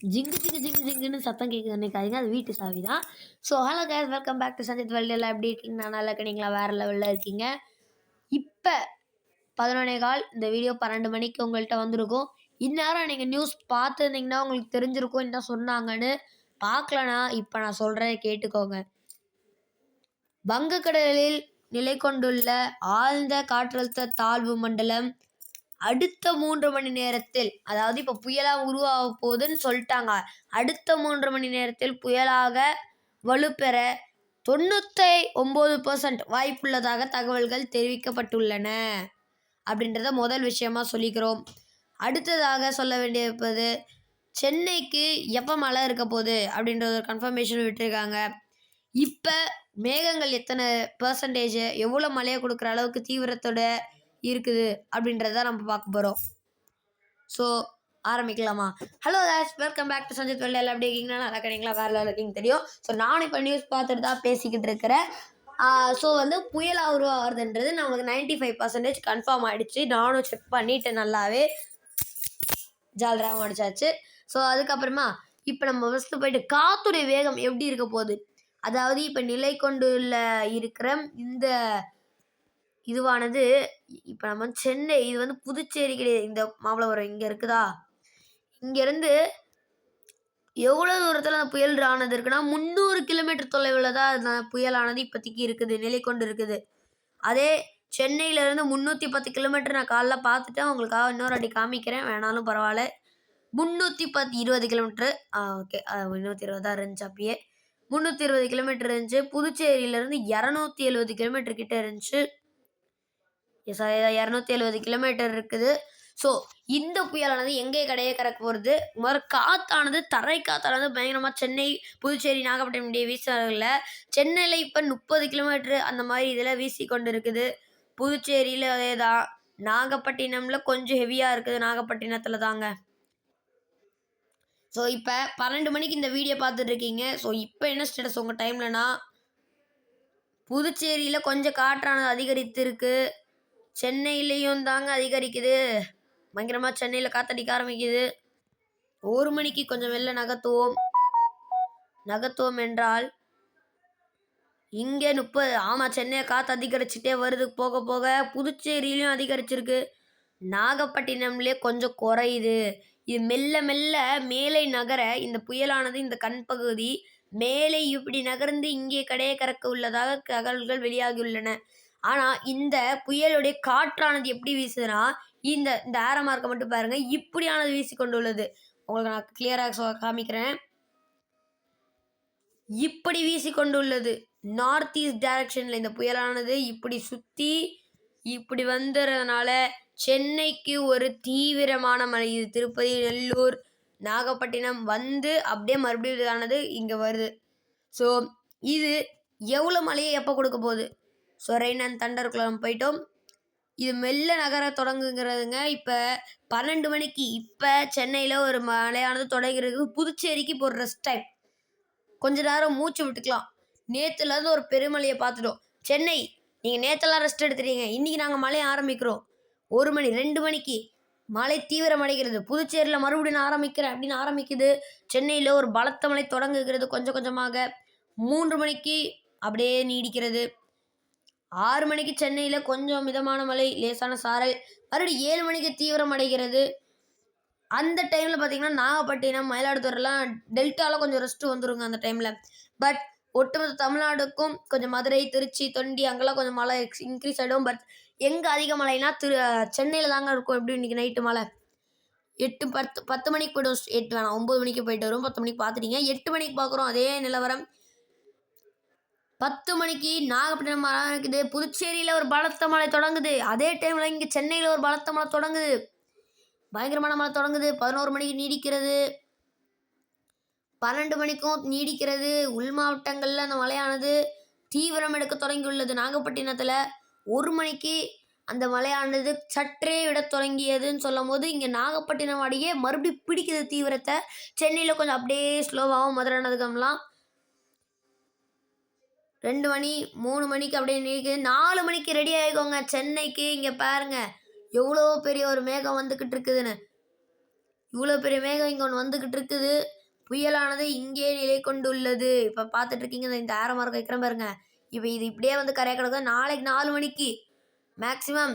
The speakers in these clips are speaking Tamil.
ஜிங்கு ஜிங்கு ஜிங்கு ஜிங்குன்னு சத்தம் கேட்குது நினைக்காதீங்க அது வீட்டு சாவி தான் so hello guys welcome back to Sanjith world எல்லாம் எப்படி இருக்கீங்க? நான் நல்லா இருக்கீங்களா? வேறு லெவலில் இருக்கீங்க? இப்போ பதினொன்னே கால் இந்த வீடியோ பன்னெண்டு மணிக்கு உங்கள்கிட்ட வந்திருக்கும். இந்நேரம் நீங்கள் நியூஸ் பார்த்துருந்தீங்கன்னா உங்களுக்கு தெரிஞ்சிருக்கும் என்ன சொன்னாங்கன்னு. பார்க்கலனா இப்போ நான் சொல்கிறேன் கேட்டுக்கோங்க. வங்கக்கடலில் நிலை கொண்டுள்ள ஆழ்ந்த காற்றழுத்த தாழ்வு மண்டலம் அடுத்த மூன்று மணி நேரத்தில் அதாவது இப்போ புயலாக உருவாக போகுதுன்னு சொல்லிட்டாங்க. அடுத்த மூன்று மணி நேரத்தில் புயலாக வலுப்பெற தொண்ணூற்றி ஒம்பது பர்சன்ட் வாய்ப்புள்ளதாக தகவல்கள் தெரிவிக்கப்பட்டுள்ளன. அப்படின்றத முதல் விஷயமா சொல்லிக்கிறோம். அடுத்ததாக சொல்ல வேண்டியிருப்பது சென்னைக்கு எப்போ மழை இருக்க போகுது அப்படின்ற ஒரு கன்ஃபர்மேஷன் விட்டுருக்காங்க. இப்போ மேகங்கள் எத்தனை பர்சன்டேஜ் எவ்வளோ மழையை கொடுக்குற அளவுக்கு தீவிரத்தோட இருக்குது அப்படின்றத நம்ம பார்க்க போகிறோம் ஸோ ஆரம்பிக்கலாமா? Hello Das welcome back to Sanjith வெள்ளை எல்லாம் எப்படி இருக்கீங்கன்னா நல்லா கிடைங்களா வேறு லெவலில் இருக்கீங்க தெரியும். ஸோ நானும் இப்போ நியூஸ் பார்த்துட்டு தான் பேசிக்கிட்டு இருக்கிறேன். ஸோ வந்து புயலாக உருவாகிறதுன்றது நமக்கு நைன்டி ஃபைவ் பர்சன்டேஜ் கன்ஃபார்ம் ஆகிடுச்சு நானும் செக் பண்ணிவிட்டு நல்லாவே. ஜாலராக அடிச்சாச்சு ஸோ அதுக்கப்புறமா இப்போ நம்ம ஃபஸ்ட்டு போயிட்டு காத்துடைய வேகம் எப்படி இருக்க போகுது? அதாவது இப்போ நிலை கொண்டுள்ள இருக்கிற இந்த இதுவானது இப்போ நம்ம சென்னை இது வந்து புதுச்சேரி கிடையாது. இந்த மாமல்லபுரம் இங்கே இருக்குதா? இங்கேருந்து எவ்வளோ தூரத்தில் அந்த புயல் ஆனது இருக்குன்னா முந்நூறு கிலோமீட்டர் தொலைவில் தான் அந்த புயலானது இப்போதைக்கு இருக்குது நிலை கொண்டு இருக்குது அதே சென்னையிலேருந்து முந்நூற்றி பத்து கிலோமீட்டர் நான் காலைல பார்த்துட்டேன் உங்களுக்காக இன்னொரு அடி காமிக்கிறேன். வேணாலும் பரவாயில்ல. முந்நூற்றி பத்து இருபது கிலோமீட்ரு ஓகே முந்நூற்றி இருபதாக இருந்துச்சு அப்பயே முந்நூற்றி இருபது கிலோமீட்டர் இருந்துச்சு. புதுச்சேரியிலேருந்து இரநூத்தி எழுபது கிலோமீட்டர் கிட்டே இருந்துச்சு. இரநூத்தி எழுபது கிலோமீட்டர் இருக்குது. ஸோ இந்த புயலானது எங்கே கடையை கறக்க போகிறது? முதல் காற்றானது தரை காத்தானது பயங்கரமாக சென்னை புதுச்சேரி நாகப்பட்டினம் இடையே வீசுறதில்ல சென்னையில் இப்போ முப்பது கிலோமீட்ரு அந்த மாதிரி இதில் வீசி கொண்டு இருக்குது புதுச்சேரியில் அதே தான் நாகப்பட்டினமில் கொஞ்சம் ஹெவியாக இருக்குது. நாகப்பட்டினத்தில் தாங்க. ஸோ இப்போ பன்னெண்டு மணிக்கு இந்த வீடியோ பார்த்துட்டு இருக்கீங்க. ஸோ இப்போ என்ன ஸ்டேட்டஸ் உங்கள் டைம்லனா புதுச்சேரியில் கொஞ்சம் காற்றானது அதிகரித்திருக்கு சென்னையிலையும் தாங்க அதிகரிக்குது. பயங்கரமாக சென்னையில் காத்தடிக்க ஆரம்பிக்குது. ஒரு மணிக்கு கொஞ்சம் வெளில நகர்த்துவோம். நகர்த்துவோம் என்றால் இங்கே முப்பது ஆமாம் சென்னையை காற்று அதிகரிச்சுட்டே வருது. போக போக புதுச்சேரியிலையும் அதிகரிச்சிருக்கு. நாகப்பட்டினம்லே கொஞ்சம் குறையுது. இது மெல்ல மெல்ல மேலை நகர இந்த புயலானது இந்த கண் பகுதி மேலே இப்படி நகர்ந்து இங்கே கடையை கறக்க உள்ளதாக தகவல்கள் வெளியாகியுள்ளன. ஆனால் இந்த புயலுடைய காற்றானது எப்படி வீசுதுன்னா இந்த இந்த ஆரோ மார்க்கை மட்டும் பாருங்கள் இப்படியானது வீசி கொண்டுள்ளது உங்களுக்கு நான் கிளியராக காமிக்கிறேன். இப்படி வீசி கொண்டுள்ளது நார்த் ஈஸ்ட் டைரக்ஷனில் இந்த புயலானது இப்படி சுற்றி இப்படி வந்துடுறதுனால சென்னைக்கு ஒரு தீவிரமான மழை. இது திருப்பதி நெல்லூர் நாகப்பட்டினம் வந்து அப்படியே மறுபடியும் இதானது இங்கே வருது. ஸோ இது எவ்வளோ மழையை எப்போ கொடுக்க போகுது? ஸோ ரெயின் அண்ட் நம்ம போயிட்டோம். இது மெல்ல நகர தொடங்குங்கிறதுங்க இப்போ பன்னெண்டு மணிக்கு இப்போ சென்னையில் ஒரு மழையானது தொடங்கிறது புதுச்சேரிக்கு இப்போ ஒரு ரெஸ்ட் டைம் கொஞ்ச நேரம் மூச்சு விட்டுக்கலாம். நேற்றுலேருந்து ஒரு பெருமழையை பார்த்துட்டோம். சென்னை நீங்கள் நேற்றெல்லாம் ரெஸ்ட் எடுத்துறீங்க இன்றைக்கி நாங்கள் மழையை ஆரம்பிக்கிறோம். ஒரு மணி ரெண்டு மணிக்கு மழை தீவிரமடைகிறது புதுச்சேரியில் மறுபடியும் நான் ஆரம்பிக்கிறேன் அப்படின்னு ஆரம்பிக்குது. சென்னையில் ஒரு பலத்த மழை தொடங்குகிறது கொஞ்சம் கொஞ்சமாக. மூன்று மணிக்கு அப்படியே நீடிக்கிறது. ஆறு மணிக்கு சென்னையில் கொஞ்சம் மிதமான மழை லேசான சாரல். மறுபடியும் ஏழு மணிக்கு தீவிரம் அடைகிறது. அந்த டைமில் பார்த்தீங்கன்னா நாகப்பட்டினம் மயிலாடுதுறைலாம் டெல்டாவில் கொஞ்சம் ரெஸ்ட்டு வந்துருங்க அந்த டைமில் பட் ஒட்டுமொத்த தமிழ்நாடுக்கும் கொஞ்சம் மதுரை திருச்சி தொண்டி அங்கெல்லாம் கொஞ்சம் மழை இன்க்ரீஸ் ஆகிடும் பட் எங்கே அதிக மழைனா திரு சென்னையில் தாங்க இருக்கும் எப்படி இன்றைக்கி நைட்டு மழை? எட்டு பத்து பத்து மணிக்கு போய்டும் எட்டு வேணாம் ஒம்பது மணிக்கு போயிட்டு வரும். பத்து மணிக்கு பார்த்துட்டீங்க எட்டு மணிக்கு பார்க்குறோம் அதே நிலவரம். பத்து மணிக்கு நாகப்பட்டினம் ஆரம்பிக்குது புதுச்சேரியில் ஒரு பலத்த மழை தொடங்குது. அதே டைமில் இங்கே சென்னையில் ஒரு பலத்த மழை தொடங்குது. பயங்கரமான மழை தொடங்குது. பதினோரு மணிக்கு நீடிக்கிறது. பன்னெண்டு மணிக்கும் நீடிக்கிறது. உள் மாவட்டங்களில் அந்த மழையானது தீவிரம் எடுக்க தொடங்கியுள்ளது. நாகப்பட்டினத்தில் ஒரு மணிக்கு அந்த மழையானது சற்றே விட தொடங்கியதுன்னு சொல்லும் போது இங்கே நாகப்பட்டினம் அடியே மறுபடியும் பிடிக்குது தீவிரத்தை. சென்னையில் கொஞ்சம் அப்படியே ஸ்லோவாகவும் மதுரை நதுக்கம்லாம் ரெண்டு மணி மூணு மணிக்கு அப்படியே நீக்குது நாலு மணிக்கு ரெடி ஆகிக்கோங்க சென்னைக்கு இங்கே பாருங்க. எவ்வளோ பெரிய ஒரு மேகம் வந்துக்கிட்டு இருக்குதுன்னு. இவ்வளோ பெரிய மேகம் இங்கே ஒன்று வந்துக்கிட்டு இருக்குது. புயலானது இங்கே நிலை கொண்டுள்ளது. இப்போ பார்த்துட்டு இருக்கீங்க இந்த- இந்த ஆரோ மார்க் பாருங்க. இப்போ இது இப்படியே வந்து கரையை கிடக்கும் நாளைக்கு நாலு மணிக்கு மேக்ஸிமம்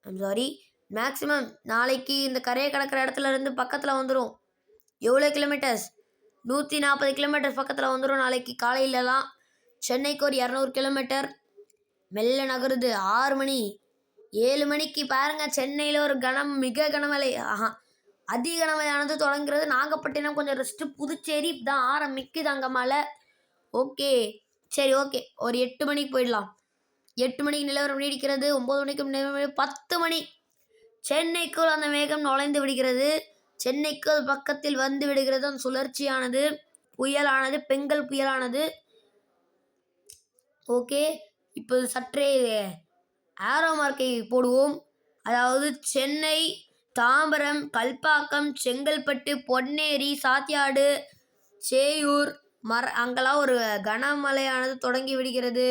ஐம் சாரி மேக்ஸிமம் நாளைக்கு இந்த கரையை கிடக்கிற இடத்துல இருந்து பக்கத்தில் வந்துடும் எவ்வளோ கிலோமீட்டர்ஸ் நூற்றி நாற்பது கிலோமீட்டர்ஸ் பக்கத்தில் வந்துடும் நாளைக்கு. காலையிலலாம் சென்னைக்கு ஒரு இரநூறு கிலோமீட்டர். மெல்ல நகருது. ஆறு மணி. ஏழு மணிக்கு பாருங்க சென்னையில் ஒரு கனம் மிக கனமழை. ஆஹா. அதி கனமழையானது தொடங்குறது நாகப்பட்டினம். கொஞ்சம் ரெஸ்ட்டு புதுச்சேரி தான் ஆரம்பிக்குது அங்கே மழை. ஓகே. சரி ஓகே. ஒரு எட்டு மணிக்கு போயிடலாம். எட்டு மணிக்கு நிலவரம் நீடிக்கிறது. ஒம்பது மணிக்கும் நிலவரம் பத்து மணி. சென்னைக்குள் அந்த மேகம் நுழைந்து விடுகிறது. சென்னைக்கு பக்கத்தில் வந்து விடுகிறது. அந்த சுழற்சியானது புயலானது பெங்கல் புயலானது. ஓகே இப்போது சற்றே ஆரோ மார்க்கை போடுவோம். அதாவது சென்னை தாம்பரம் கல்பாக்கம் செங்கல்பட்டு பொன்னேரி சாத்தியாடு சேயூர் மர அங்கெல்லாம் ஒரு கனமழையானது தொடங்கி விடுகிறது.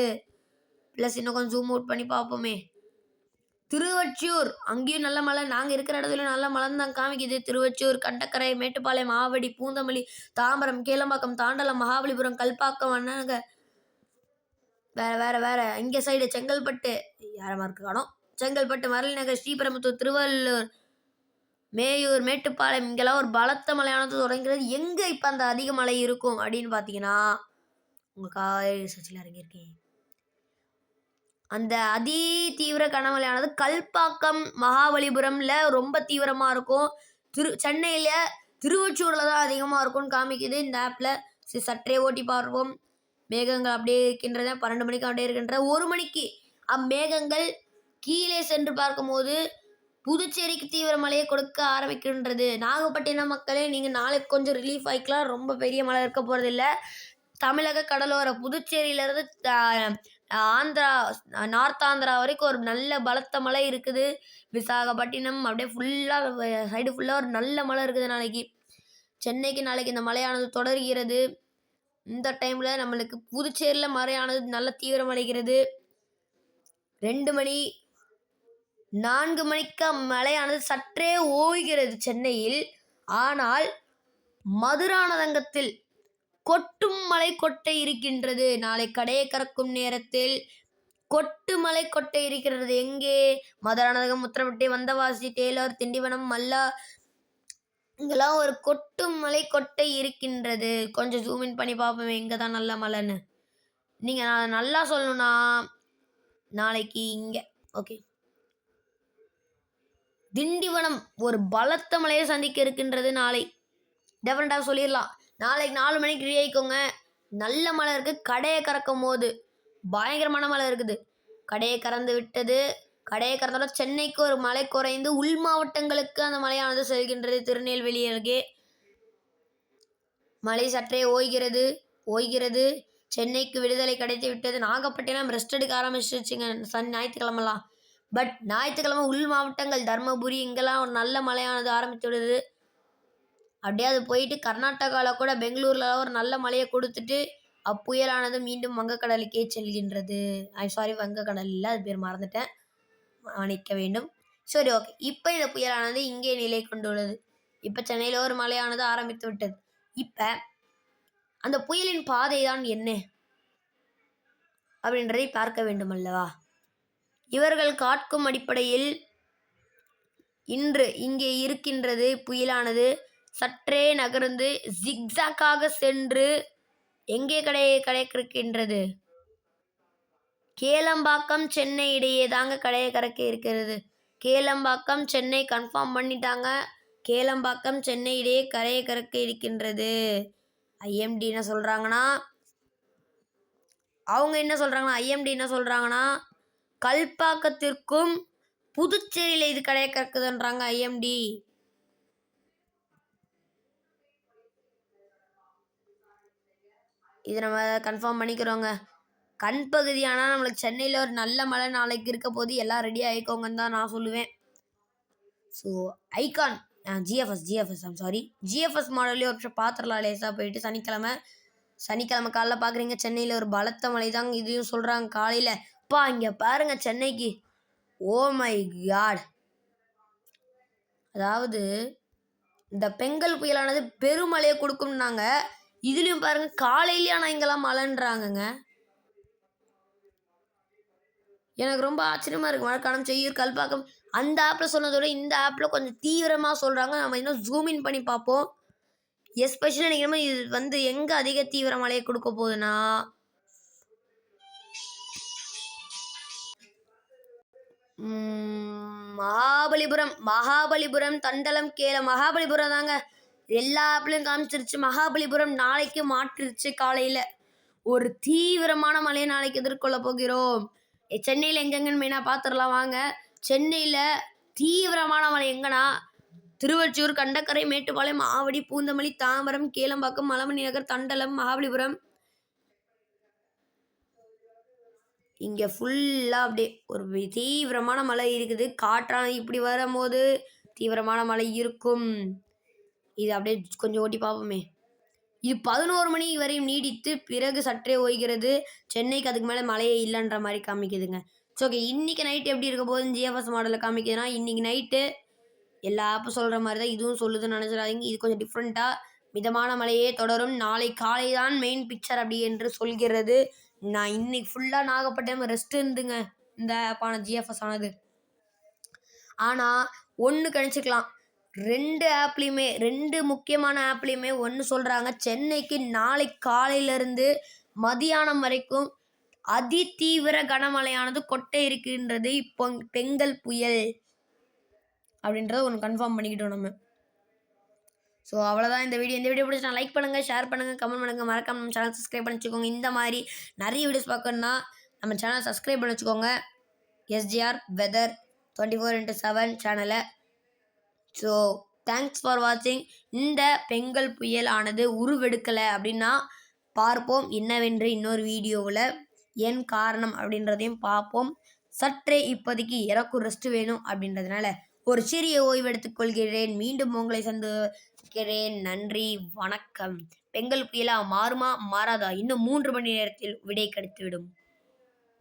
ப்ளஸ் இன்னும் கொஞ்சம் ஜூம் அவுட் பண்ணி பார்ப்போமே. திருவொற்றியூர் அங்கேயும் நல்ல மழை. நாங்கள் இருக்கிற இடத்துல நல்ல மழை தான் காமிக்குது. திருவொற்றியூர் கண்டக்கரை மேட்டுப்பாளையம் ஆவடி பூந்தமல்லி தாம்பரம் கீழம்பாக்கம் தாண்டலம் மகாபலிபுரம் கல்பாக்கம் அண்ணாங்க வேற வேற வேற. இங்கே சைடு செங்கல்பட்டு. யாரமா இருக்கு காணோம்? செங்கல்பட்டு மரளிநகர் ஸ்ரீபெரும்புத்தூர் திருவள்ளூர் மேயூர் மேட்டுப்பாளையம். இங்கெல்லாம் ஒரு பலத்த மழையானது தொடங்கிறது எங்கே இப்போ அந்த அதிக மழை இருக்கும் அப்படின்னு பார்த்தீங்கன்னா உங்கள் காய் சச்சில் இறங்கியிருக்கேன். அந்த அதி தீவிர கனமழையானது கல்பாக்கம் மகாபலிபுரம்ல ரொம்ப தீவிரமாக இருக்கும். திரு சென்னையில் திருவொற்றியூரில் தான் அதிகமாக இருக்கும்னு காமிக்குது இந்த ஆப்பில் சற்றே ஓட்டி பார்ப்போம். மேகங்கள் அப்படியே இருக்கின்றன. பன்னெண்டு மணிக்கு அப்படியே இருக்கின்றன. ஒரு மணிக்கு அம்மேகங்கள் கீழே சென்று பார்க்கும்போது புதுச்சேரிக்கு தீவிர மழையை கொடுக்க ஆரம்பிக்கின்றது. நாகப்பட்டினம் மக்களே நீங்கள் நாளைக்கு கொஞ்சம் ரிலீஃப் ஆகிக்கலாம் ரொம்ப பெரிய மழை இருக்க போகிறதில்ல தமிழக கடலோர புதுச்சேரியிலேருந்து ஆந்திரா நார்த் ஆந்திரா வரைக்கும் ஒரு நல்ல பலத்த மழை இருக்குது. விசாகப்பட்டினம் அப்படியே ஃபுல்லாக சைடு ஃபுல்லாக ஒரு நல்ல மழை இருக்குது நாளைக்கு. சென்னைக்கு நாளைக்கு இந்த மழையானது தொடர்கிறது. இந்த டைமில் நம்மளுக்கு புதுச்சேரியில் மழையானது நல்ல தீவிரமடைகிறது ரெண்டு மணி நான்கு மணிக்கு மழையானது சற்றே ஓய்கிறது சென்னையில். ஆனால் மதுரானதங்கத்தில் கொட்டும் மலை கொட்டை இருக்கின்றது. நாளை கடையை கறக்கும் நேரத்தில் கொட்டு மலை கொட்டை இருக்கிறது. எங்கே? மதுரானதகம் முத்திரப்பட்டி வந்தவாசி டேலர் திண்டிவனம் மல்லா இங்கெல்லாம் ஒரு கொட்டு மலை கொட்டை இருக்கின்றது. கொஞ்சம் ஜூம் இன் பண்ணி பார்ப்போம் எங்கே தான் நல்ல மலைன்னு. நீங்கள் நான் நல்லா சொல்லணும்னா நாளைக்கு இங்கே ஓகே திண்டிவனம் ஒரு பலத்த மலையை சந்திக்க இருக்கின்றது நாளை. டெஃபரெண்டாக சொல்லிடலாம். நாளைக்கு நாலு மணிக்கு ரெடி ஆகிக்கோங்க நல்ல மழை இருக்குது கடையை கறக்கும் போது பயங்கரமான மழை இருக்குது. கடையை கறந்து விட்டது கடையை கறந்தோட சென்னைக்கு ஒரு மழை குறைந்து உள் மாவட்டங்களுக்கு அந்த மழையானது செல்கின்றது திருநெல்வேலி அருகே. மழை சற்றே ஓய்கிறது ஓய்கிறது. சென்னைக்கு விடுதலை கிடைத்து விட்டது. நாகப்பட்டினம் ரெஸ்ட் எடுக்க ஆரம்பிச்சிருச்சுங்க. சன் ஞாயிற்றுக்கிழமெல்லாம் பட் ஞாயிற்றுக்கிழமை உள் மாவட்டங்கள் தர்மபுரி இங்கெல்லாம் ஒரு நல்ல மழையானது ஆரம்பித்து விடுது. அப்படியே அது போயிட்டு கர்நாடகாவில் கூட பெங்களூரில் ஒரு நல்ல மழையை கொடுத்துட்டு அப்புயலானது மீண்டும் வங்கக்கடலுக்கே செல்கின்றது. ஐ சாரி வங்கக்கடல் இல்லை அது பேர் மறந்துட்டேன். கவனிக்க வேண்டும். சரி ஓகே இப்போ இந்த புயலானது இங்கே நிலை கொண்டுள்ளது. இப்போ சென்னையில் ஒரு மழையானது ஆரம்பித்து விட்டது. இப்போ அந்த புயலின் பாதை தான் என்ன? அப்படின்றதை பார்க்க வேண்டும் அல்லவா? இவர்கள் காட்கும் அடிப்படையில் இன்று இங்கே இருக்கின்றது புயலானது. சற்றே நகர்ந்து ஜிக்ஸாக்காக சென்று எங்கே கடை கடைக்கிருக்கின்றது கேளம்பாக்கம் சென்னை இடையே தாங்க கடையை கறக்க இருக்கிறது. கேளம்பாக்கம் சென்னை கன்ஃபார்ம் பண்ணிட்டாங்க. கேளம்பாக்கம் சென்னை இடையே கரையை கறக்க இருக்கின்றது. ஐஎம்டி என்ன சொல்கிறாங்கன்னா அவங்க என்ன சொல்கிறாங்கன்னா ஐஎம்டி என்ன சொல்கிறாங்கன்னா கல்பாக்கத்திற்கும் புதுச்சேரியில் இது கடையை கறக்குதுன்றாங்க ஐஎம்டி இது நம்ம கன்ஃபார்ம் பண்ணிக்கிறோங்க. கண் பகுதி ஆனால் நம்மளுக்கு சென்னையில் ஒரு நல்ல மழை நாளைக்கு இருக்க போது எல்லாம் ரெடி ஆகிக்கோங்கன்னு தான் நான் சொல்லுவேன். So icon GFS GFS I'm sorry GFS மாடல்லே ஒரு நிமிஷம் பார்த்துடலாம் லேசாக போயிட்டு சனிக்கிழமை சனிக்கிழமை காலைல பார்க்குறீங்க சென்னையில் ஒரு பலத்த மழை தாங்க இதையும் சொல்கிறாங்க காலையில். பா இங்கே பாருங்க சென்னைக்கு. Oh my god. அதாவது இந்த பெங்கல் புயலானது பெருமழையை கொடுக்கும்னாங்க. இதுலேயும் பாருங்க காலையிலேயே ஆனால் இங்கெல்லாம் மழைன்றாங்கங்க. எனக்கு ரொம்ப ஆச்சரியமாக இருக்குது மழைக்காலம் செய்யூர் கல்பாக்கம். அந்த ஆப்பில் சொன்னதோட இந்த ஆப்பில் கொஞ்சம் தீவிரமாக சொல்கிறாங்க நம்ம இன்னும் ஜூம் இன் பண்ணி பார்ப்போம். எஸ்பெஷலி நினைக்கிறோம் இது வந்து எங்கே அதிக தீவிர மழையை கொடுக்க போகுதுன்னா மகாபலிபுரம் மகாபலிபுரம் தண்டலம் கேல மகாபலிபுரம் தாங்க. எல்லா ஆப்லையும் காமிச்சிருச்சு. மகாபலிபுரம் நாளைக்கு மாற்றிருச்சு காலையில். ஒரு தீவிரமான மழையை நாளைக்கு எதிர்கொள்ள போகிறோம். சென்னையில் எங்கெங்கன்னு மெயினாக பார்த்துடலாம் வாங்க. சென்னையில் தீவிரமான மழை எங்கன்னா திருவொற்றியூர் கண்டக்கரை மேட்டுப்பாளையம் ஆவடி பூந்தமல்லி தாம்பரம் கீழம்பாக்கம் மலமணி நகர் தண்டலம் மகாபலிபுரம். இங்கே ஃபுல்லாக அப்படியே ஒரு தீவிரமான மழை இருக்குது. காற்றான இப்படி வரும்போது தீவிரமான மழை இருக்கும். இது அப்படியே கொஞ்சம் ஓட்டி பார்ப்போமே இது பதினோரு மணி வரையும் நீடித்து பிறகு சற்றே ஓய்கிறது. சென்னைக்கு அதுக்கு மேலே மழையே இல்லைன்ற மாதிரி காமிக்குதுங்க. ஸோ ஓகே இன்றைக்கி நைட்டு எப்படி இருக்க போகுதுன்னு ஜிஎஃப்எஸ் மாடலில் காமிக்குதுன்னா இன்றைக்கி நைட்டு எல்லா ஆப்பும் சொல்கிற மாதிரி தான் இதுவும் சொல்லுதுன்னு நினச்சிடாதீங்க. இது கொஞ்சம் டிஃப்ரெண்ட்டாக மிதமான மழையே தொடரும். நாளை காலை தான் மெயின் பிக்சர் அப்படி என்று சொல்கிறது. நான் இன்னைக்கு ஃபுல்லாக நாகப்பட்டினம் ரெஸ்ட் இருந்துங்க. இந்த ஆப்பான ஜிஎஃப்எஸ் ஆனது. ஆனால் ஒன்று கணிச்சுக்கலாம். ரெண்டு ஆப்லேயுமே ரெண்டு முக்கியமான ஆப்லேயுமே ஒன்று சொல்கிறாங்க சென்னைக்கு நாளை காலையிலிருந்து மதியானம் வரைக்கும் அதி தீவிர கனமழையானது கொட்டை இருக்கின்றது. இப்போ பெங்கல் புயல் அப்படின்றத ஒன்று கன்ஃபார்ம் பண்ணிக்கிட்டோம் நம்ம. ஸோ அவ்வளோதான் இந்த வீடியோ. இந்த வீடியோ பிடிச்சா லைக் பண்ணுங்கள் ஷேர் பண்ணுங்கள் கமெண்ட் பண்ணுங்கள் மறக்காம நம்ம சேனல் சப்ஸ்கிரைப் பண்ணி வச்சுக்கோங்க. இந்த மாதிரி நிறைய வீடியோஸ் பார்க்கணுன்னா நம்ம சேனல் சப்ஸ்கிரைப் பண்ணி வச்சுக்கோங்க. SGR weather twenty four into seven சேனலை ஸோ தேங்க்ஸ் ஃபார் வாட்சிங் இந்த பெங்கல் புயல் ஆனது உருவெடுக்கலை அப்படின்னா பார்ப்போம். என்னவென்று இன்னொரு வீடியோவில் என் காரணம் அப்படின்றதையும் பார்ப்போம். சற்றே இப்போதைக்கு எனக்கும் ரெஸ்ட் வேணும் அப்படின்றதுனால ஒரு சிறிய ஓய்வு எடுத்துக்கொள்கிறேன் மீண்டும் உங்களை சந்திக்கிறேன். நன்றி. வணக்கம். பெங்கல் புயலா மாறுமா? மாறாதா? இன்னும் மூன்று மணி நேரத்தில் விடை கிடைத்துவிடும்.